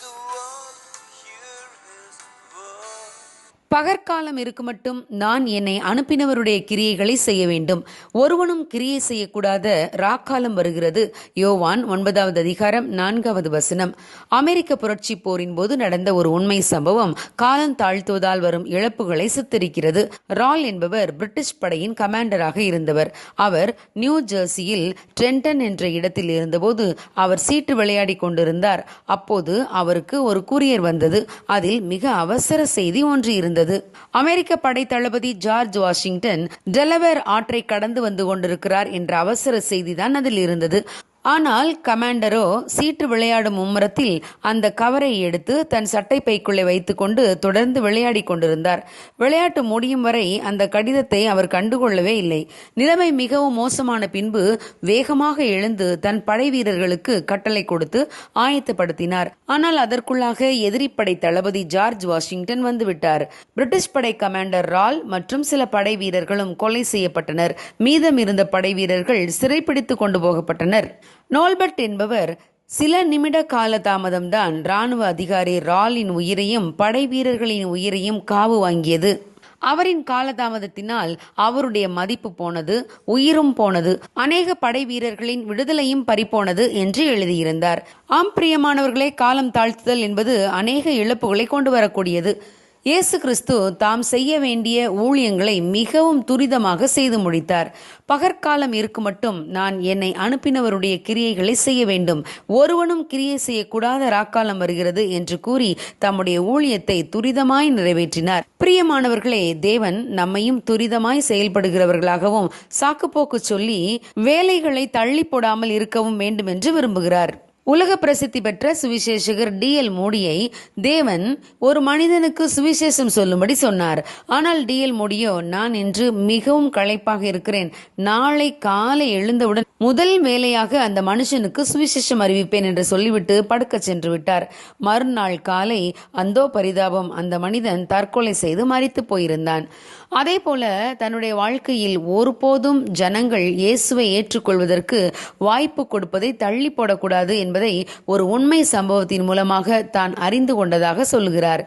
the road. பகற்காலம் இருக்குமட்டும் நான் என்னை அனுப்பினவருடைய கிரியைகளை செய்ய வேண்டும். ஒருவனும் கிரியை செய்யக்கூடாத ராக்காலம் வருகிறது. யோவான் ஒன்பதாவது அதிகாரம் நான்காவது வசனம். அமெரிக்க புரட்சி போரின் போது நடந்த ஒரு உண்மை சம்பவம் காலம் தாழ்த்துவதால் வரும் இழப்புகளை சித்தரிக்கிறது. ரால் என்பவர் பிரிட்டிஷ் படையின் கமாண்டராக இருந்தவர். அவர் நியூ ஜெர்சியில் ட்ரென்டன் என்ற இடத்தில் இருந்தபோது அவர் சீட்டு விளையாடி கொண்டிருந்தார். அப்போது அவருக்கு ஒரு கூரியர் வந்தது. அதில் மிக அவசர செய்தி ஒன்று இருந்தது. அமெரிக்க படை தளபதி ஜார்ஜ் வாஷிங்டன் டெலவேர் ஆற்றை கடந்து வந்து கொண்டிருக்கிறார் என்ற அவசர செய்திதான் அதில் இருந்தது. ஆனால் கமாண்டரோ சீட்டு விளையாடும் மும்முரத்தில் அந்த கவரை எடுத்து தன் சட்டை பைக்குள்ளே வைத்துக்கொண்டு தொடர்ந்து விளையாடி கொண்டிருந்தார். விளையாட்டு முடியும் வரை அந்த கடிதத்தை அவர் கண்டுகொள்ளவே இல்லை. நிலைமை மிகவும் மோசமான பின்பு வேகமாக எழுந்து தன் படை வீரர்களுக்கு கட்டளை கொடுத்து ஆயத்தப்படுத்தினார். ஆனால் அதற்குள்ளாக எதிரிப்படை தளபதி ஜார்ஜ் வாஷிங்டன் வந்துவிட்டார். பிரிட்டிஷ் படை கமாண்டர் ரால் மற்றும் சில படை வீரர்களும் கொலை செய்யப்பட்டனர். மீதம் இருந்த படை வீரர்கள் சிறைப்பிடித்து கொண்டு போகப்பட்டனர். நோல்பர்ட் என்பவர் சில நிமிட கால தாமதம்தான் ராணுவ அதிகாரி ராலின் உயிரையும் படை வீரர்களின் உயிரையும் காவு வாங்கியது. அவரின் காலதாமதத்தினால் அவருடைய மதிப்பு போனது உயிரும் போனது அநேக படை வீரர்களின் விடுதலையும் பறிபோனது என்று எழுதியிருந்தார். ஆம் பிரியமானவர்களே காலம் தாழ்த்துதல் என்பது அநேக இழப்புகளை கொண்டு வரக்கூடியது. இயேசு கிறிஸ்து தாம் செய்ய வேண்டிய ஊழியங்களை மிகவும் துரிதமாக செய்து முடித்தார். பகற்காலம் இருக்கு மட்டும் நான் என்னை அனுப்பினவருடைய கிரியைகளை செய்ய வேண்டும். ஒருவனும் கிரியை செய்யக்கூடாத ராக்காலம் வருகிறது என்று கூறி தம்முடைய ஊழியத்தை துரிதமாய் நிறைவேற்றினார். பிரியமானவர்களே தேவன் நம்மையும் துரிதமாய் செயல்படுகிறவர்களாகவும் சாக்குப்போக்கு சொல்லி வேலைகளை தள்ளி போடாமல் இருக்கவும் வேண்டும் என்று விரும்புகிறார். உலக பிரசித்தி பெற்ற சுவிசேஷகர் டி எல் மோடியை தேவன் ஒரு மனிதனுக்கு சுவிசேஷம் சொல்லும்படி சொன்னார். ஆனால் டி எல் மோடியோ நான் இன்று மிகவும் களைப்பாக இருக்கிறேன். நாளை காலை எழுந்தவுடன் முதல் வேலையாக அந்த மனுஷனுக்கு சுவிசேஷம் அறிவிப்பேன் என்று சொல்லிவிட்டு படுக்கச் சென்று விட்டார். மறுநாள் காலை அந்தோ பரிதாபம் அந்த மனிதன் தற்கொலை செய்து மறித்து போயிருந்தான். அதே போல தன்னுடைய வாழ்க்கையில் ஒருபோதும் ஜனங்கள் இயேசுவை ஏற்றுக்கொள்வதற்கு வாய்ப்பு கொடுப்பதை தள்ளி போடக்கூடாது என்பது ஒரு உண்மை சம்பவத்தின் மூலமாக தான் அறிந்து கொண்டதாக சொல்கிறார்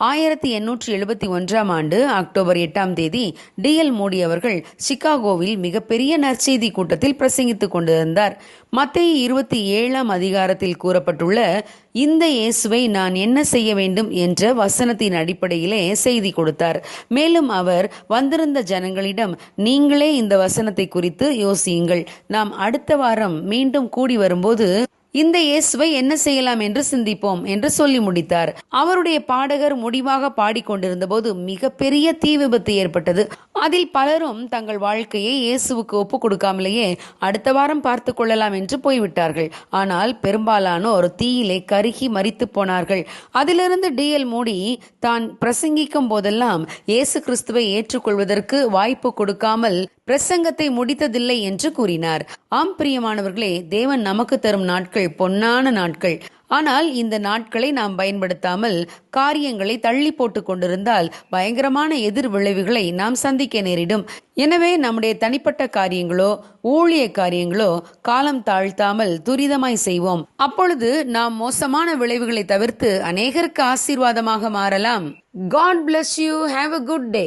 ஆயிரத்தி எண்ணூற்றி எழுபத்தி ஒன்றாம் ஆண்டு அக்டோபர் எட்டாம் தேதி டிஎல் மோடி அவர்கள் சிகாகோவில் மிகப்பெரிய நற்செய்தி கூட்டத்தில் பிரசங்கித்துக் கொண்டிருந்தார். மத்திய இருபத்தி ஏழாம் அதிகாரத்தில் கூறப்பட்டுள்ள இந்த இயேசுவை நான் என்ன செய்ய வேண்டும்? என்ற வசனத்தின் அடிப்படையிலே செய்தி கொடுத்தார். மேலும் அவர் வந்திருந்த ஜனங்களிடம் நீங்களே இந்த வசனத்தை குறித்து யோசியுங்கள். நாம் அடுத்த வாரம் மீண்டும் கூடி வரும்போது இந்த இயேசுவை என்ன செய்யலாம் என்று சிந்திப்போம் என்று சொல்லி முடித்தார். அவருடைய பாடகர் முடிவாக பாடிக்கொண்டிருந்த போது மிகப்பெரிய தீ விபத்து ஏற்பட்டது. அதில் பலரும் தங்கள் வாழ்க்கையை இயேசுவுக்கு ஒப்பு கொடுக்காமலேயே அடுத்த வாரம் பார்த்து கொள்ளலாம் என்று போய்விட்டார்கள். ஆனால் பெரும்பாலானோர் தீயிலே கருகி மறித்து போனார்கள். அதிலிருந்து டிஎல் மோடி தான் பிரசங்கிக்கும் போதெல்லாம் இயேசு கிறிஸ்துவை ஏற்றுக்கொள்வதற்கு வாய்ப்பு கொடுக்காமல் பிரசங்கத்தை முடித்ததில்லை என்று கூறினார். ஆம் பிரியமானவர்களே தேவன் நமக்கு தரும் நாட்கள் பொன்னான நாட்கள். ஆனால் இந்த நாட்களை நாம் பயன்படுத்தாமல் காரியங்களை தள்ளி போட்டு கொண்டிருந்தால் பயங்கரமான எதிர் விளைவுகளை நாம் சந்திக்க நேரிடும். எனவே நம்முடைய தனிப்பட்ட காரியங்களோ ஊழிய காரியங்களோ காலம் தாழ்த்தாமல் துரிதமாய் செய்வோம். அப்பொழுது நாம் மோசமான விளைவுகளை தவிர்த்து அநேகருக்கு ஆசீர்வாதமாக மாறலாம். God bless you have a good day